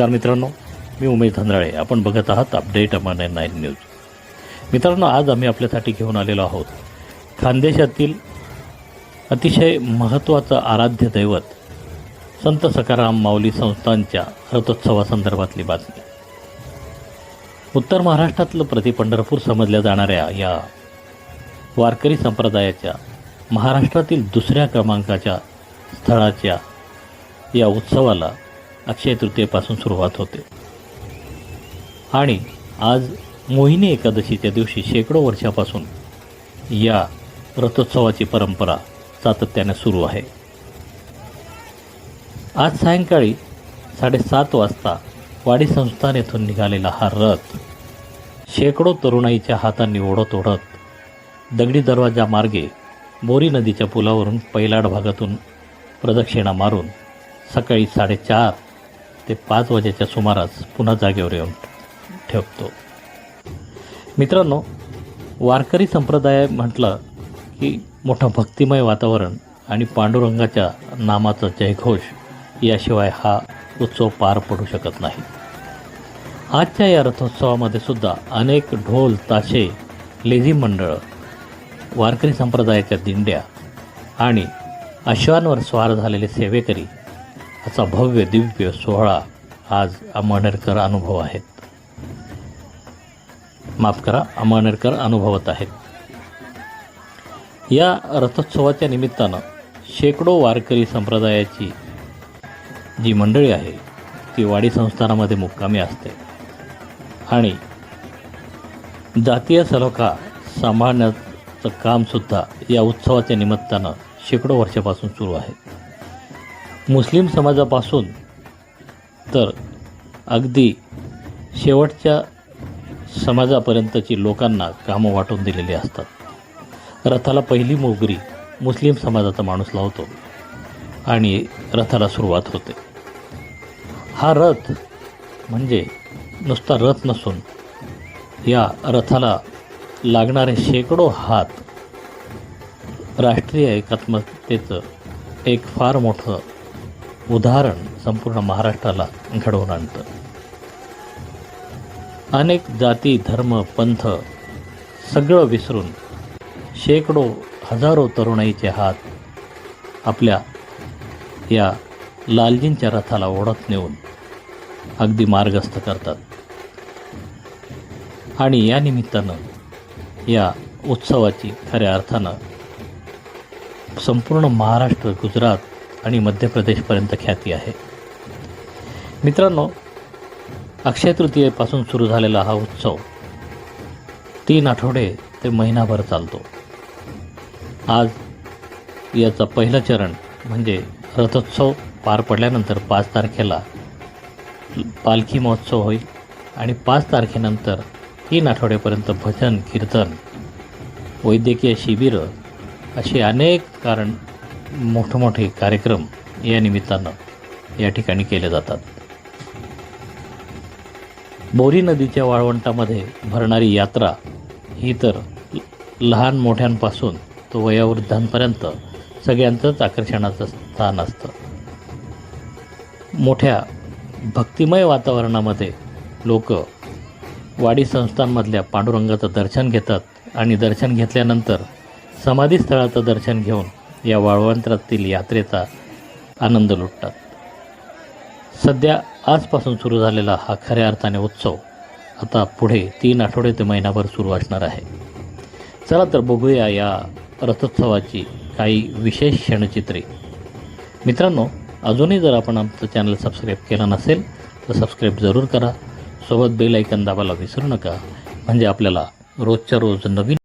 नमस्कार मित्रांनो मी उमेश धनराळे. आपण बघत आहात अपडेट अमान नाईन न्यूज. मित्रांनो आज आम्ही आपल्यासाठी घेऊन आलेलो आहोत. खानदेशातील अतिशय महत्त्वाचं आराध्य दैवत संत सकाराम माऊली संस्थांच्या रथोत्सवासंदर्भातली बातमी. उत्तर महाराष्ट्रातलं प्रति पंढरपूर समजल्या जाणाऱ्या या वारकरी संप्रदायाच्या महाराष्ट्रातील दुसऱ्या क्रमांकाच्या स्थळाच्या या उत्सवाला अक्षय तृतीयेपासून सुरुवात होते. आणि आज मोहिनी एकादशीच्या दिवशी शेकडो वर्षापासून या रथोत्सवाची परंपरा सातत्याने सुरू आहे. आज सायंकाळी साडेसात वाजता वाडी संस्थान येथून निघालेला हा रथ शेकडो तरुणाईच्या हातांनी ओढत ओढत दगडी दरवाजा मार्गे बोरी नदीच्या पुलावरून पैलाड भागातून प्रदक्षिणा मारून सकाळी साडेचार ते पाच वाजेच्या सुमारास पुन्हा जागेवर येऊन ठेवतो मित्रांनो वारकरी संप्रदाय म्हटलं की मोठं भक्तिमय वातावरण आणि पांडुरंगाच्या नामाचा जयघोष याशिवाय हा उत्सव पार पडू शकत नाही. आजच्या या रथोत्सवामध्ये सुद्धा अनेक ढोल ताशे लेझी मंडळं वारकरी संप्रदायाच्या दिंड्या आणि अश्वांवर स्वार झालेले सेवेकरी असा भव्य दिव्य सोहळा आज अमळनेरकर अनुभव आहेत. माफ करा अमळनेरकर अनुभवत आहेत. या रथोत्सवाच्या निमित्तानं शेकडो वारकरी संप्रदायाची जी मंडळी आहे ती वाडी संस्थानामध्ये मुक्कामी असते. आणि जातीय सलोखा सांभाळण्याचं कामसुद्धा या उत्सवाच्या निमित्तानं शेकडो वर्षापासून सुरू आहे. मुस्लिम समाजापासून तर अगदी शेवटच्या समाजापर्यंतची लोकांना कामं वाटून दिलेली असतात. रथाला पहिली मोगरी मुस्लिम समाजाचा माणूस लावतो आणि रथाला सुरुवात होते. हा रथ म्हणजे नुसता रथ नसून या रथाला लागणारे शेकडो हात राष्ट्रीय एकात्मकतेचं एक फार मोठं उदाहरण संपूर्ण महाराष्ट्राला घडवून आणतं. अनेक जाती धर्म पंथ सगळं विसरून शेकडो हजारो तरुणाईचे हात आपल्या या लालजींच्या रथाला ओढत नेऊन अगदी मार्गस्थ करतात. आणि या निमित्तानं या उत्सवाची खऱ्या अर्थानं संपूर्ण महाराष्ट्र गुजरात आणि मध्य प्रदेशपर्यंत ख्याती आहे. मित्रांनो अक्षय तृतीयेपासून सुरू झालेला हा उत्सव तीन आठवडे ते महिनाभर चालतो. आज याचा पहिलं चरण म्हणजे रथोत्सव पार पडल्यानंतर पाच तारखेला पालखी महोत्सव होईल आणि पाच तारखेनंतर तीन आठवड्यापर्यंत भजन कीर्तन वैद्यकीय शिबिरं असे अनेक कारण मोठमोठे कार्यक्रम या निमित्तानं या ठिकाणी केले जातात. बोरी नदीच्या वाळवंटामध्ये भरणारी यात्रा ही तर लहान मोठ्यांपासून तो वयोवृद्धांपर्यंत सगळ्यांचंच आकर्षणाचं स्थान असतं. मोठ्या भक्तिमय वातावरणामध्ये लोक वाडी संस्थांमधल्या पांडुरंगाचं दर्शन घेतात आणि दर्शन घेतल्यानंतर समाधीस्थळाचं दर्शन घेऊन या वाळवंत्रातील यात्रेचा आनंद लुटतात. सध्या आजपासून सुरू झालेला हा खऱ्या अर्थाने उत्सव आता पुढे तीन आठवडे ते महिनाभर सुरू असणार आहे. चला तर बघूया या रथोत्सवाची काही विशेष क्षणचित्रे. मित्रांनो अजूनही जर आपण आमचं चॅनल सबस्क्राईब केलं नसेल तर सबस्क्राईब जरूर करा. सोबत बेल ऐकन दाबायला विसरू नका. म्हणजे आपल्याला रोजच्या रोज नवीन